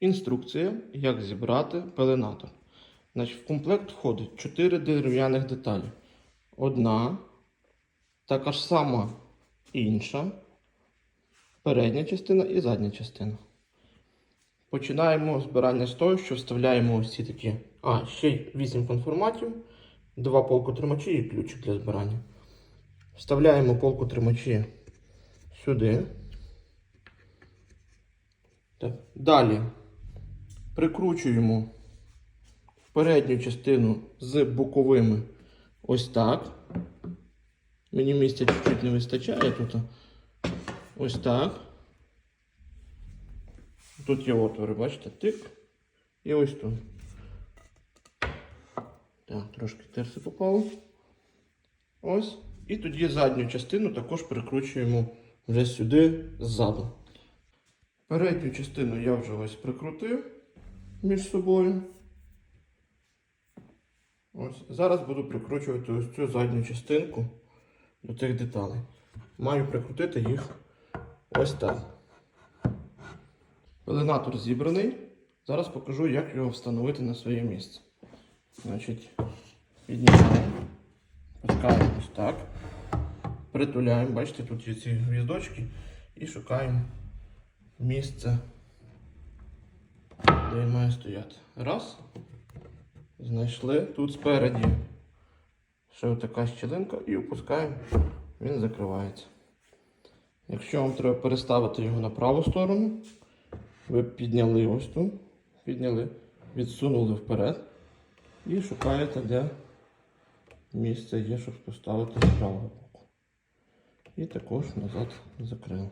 Інструкція, як зібрати пеленатор. Значить, в комплект входить 4 дерев'яних деталі. Одна, така ж сама інша, передня частина і задня частина. Починаємо збирання з того, що вставляємо ось такі. А, ще й 8 конформатів, два полкотримачі і ключик для збирання. Вставляємо полкотримачі сюди. Так. Далі прикручуємо передню частину з боковими ось так. Мені місця чуть-чуть не вистачає тут. Ось так. Тут є отвори, бачите, тик. І ось тут. Так, трошки терси попало. Ось. І тоді задню частину також прикручуємо вже сюди ззаду. Передню частину я вже ось прикрутив між собою. Ось. Зараз буду прикручувати ось цю задню частинку до цих деталей. Маю прикрутити їх ось так. Пеленатор зібраний. Зараз покажу, як його встановити на своє місце. Значить, піднімаємо, пускаємо ось так. Притуляємо, бачите, тут є ці гвіздочки і шукаємо місце, де він має стояти. Раз. Знайшли тут спереді. Ще така щілинка і опускаємо, він закривається. Якщо вам треба переставити його на праву сторону, ви підняли ось тут, підняли, відсунули вперед і шукаєте, де місце є, щоб поставити з правого боку. І також назад закрили.